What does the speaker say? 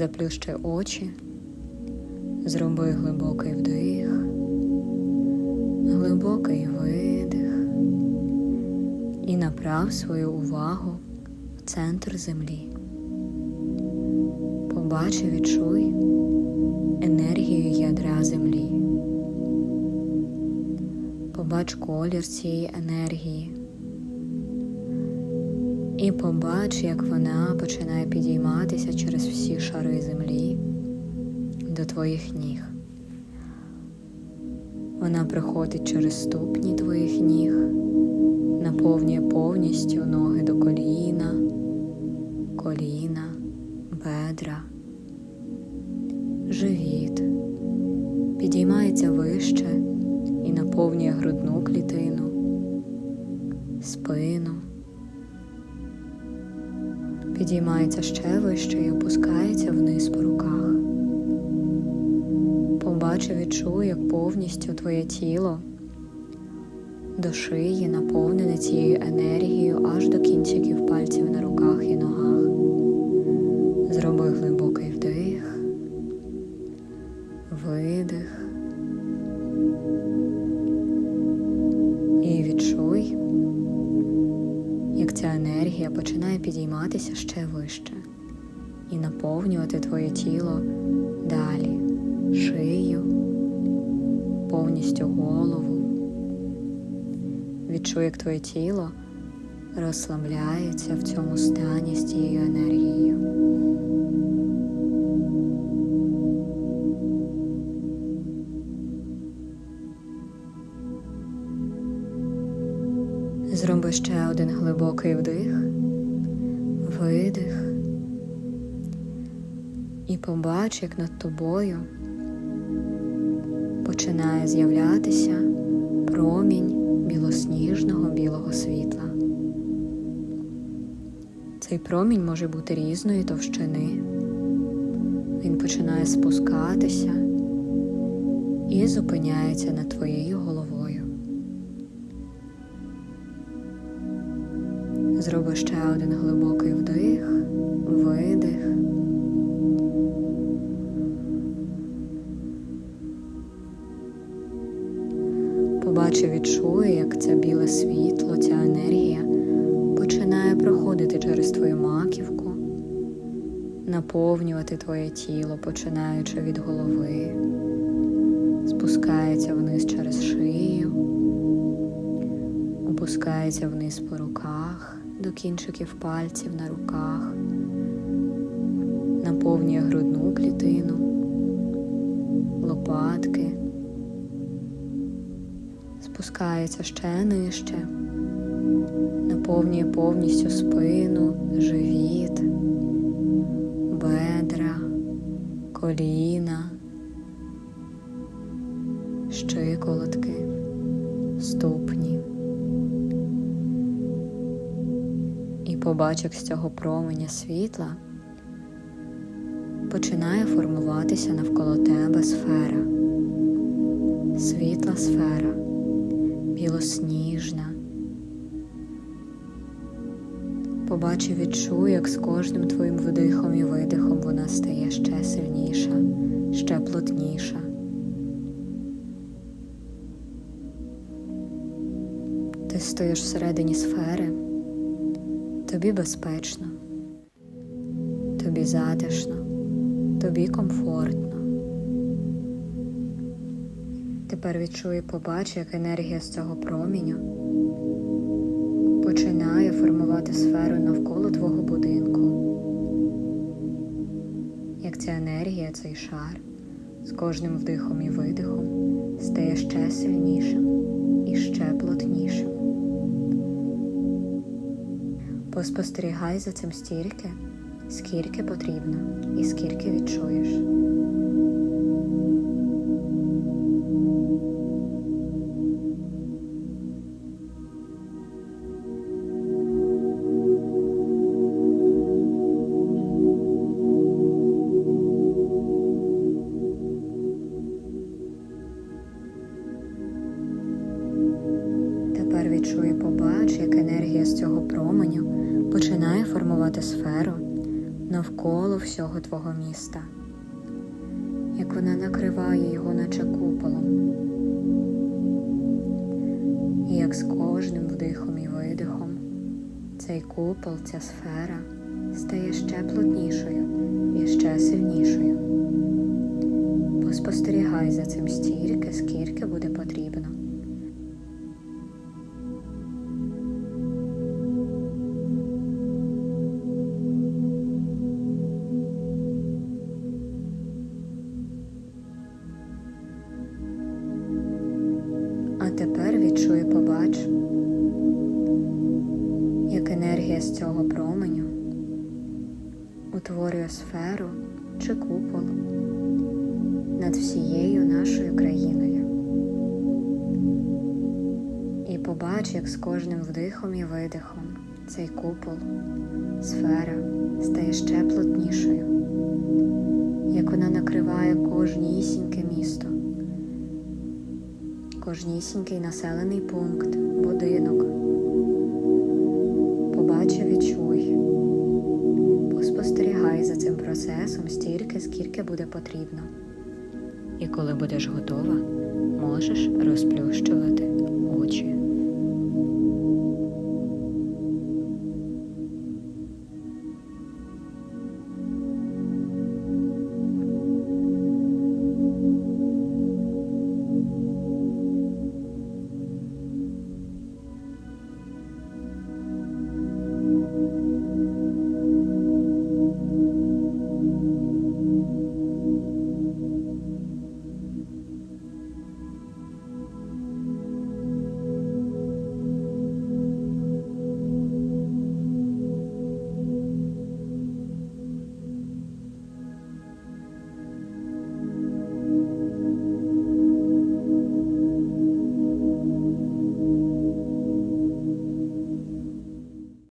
Заплющи очі, зроби глибокий вдих, глибокий видих і направ свою увагу в центр землі. Побач відчуй енергію ядра землі. Побач колір цієї енергії. І побач, як вона починає підійматися через всі шари землі до твоїх ніг. Вона приходить через ступні твоїх ніг, наповнює повністю ноги до коліна, коліна, бедра, живіт, підіймається вище і наповнює грудну клітину, спину підіймається ще вище і опускається вниз по руках. Побачу, відчуй, як повністю твоє тіло до шиї наповнене цією енергією аж до кінчиків пальців на руках ця енергія починає підійматися ще вище і наповнювати твоє тіло далі, шию, повністю голову. Відчуй, як твоє тіло розслабляється в цьому стані з цією енергією. Зроби ще один глибокий вдих, видих і побач, як над тобою починає з'являтися промінь білосніжного білого світла. Цей промінь може бути різної товщини. Він починає спускатися і зупиняється над твоєю Зроби ще один глибокий вдих, видих. Побачи, відчуй, як це біле світло, ця енергія починає проходити через твою маківку, наповнювати твоє тіло, починаючи від голови, спускається вниз через шию, опускається вниз по руках до кінчиків пальців на руках, наповнює грудну клітину, лопатки, спускається ще нижче, наповнює повністю спину, живіт, бедра, коліна, щиколотки, ступні. І з цього променя світла починає формуватися навколо тебе сфера, світла сфера, білосніжна. Побач і відчуй, як з кожним твоїм вдихом і видихом вона стає ще сильніша, ще плотніша. Ти стоїш всередині сфери. Тобі безпечно, тобі затишно, тобі комфортно. Тепер відчуй і побач, як енергія з цього проміню починає формувати сферу навколо твого будинку. Як ця енергія, цей шар з кожним вдихом і видихом стає ще сильнішим і ще плотнішим. Поспостерігай за цим стільки, скільки потрібно і скільки відчуєш. Відчуй і побач, як енергія з цього променю починає формувати сферу навколо всього твого міста, як вона накриває його, наче куполом, і як з кожним вдихом і видихом цей купол, ця сфера стає ще плотнішою і ще сильнішою. Поспостерігай за цим стільки, скільки буде А тепер відчуй побач, як енергія з цього променю утворює сферу чи купол над всією нашою країною. І побач, як з кожним вдихом і видихом цей купол, сфера стає ще плотнішою, як вона накриває кожнісіньке місто, кожнісінький населений пункт, будинок. Побачи, відчуй. Поспостерігай за цим процесом стільки, скільки буде потрібно. І коли будеш готова, можеш розплющувати очі.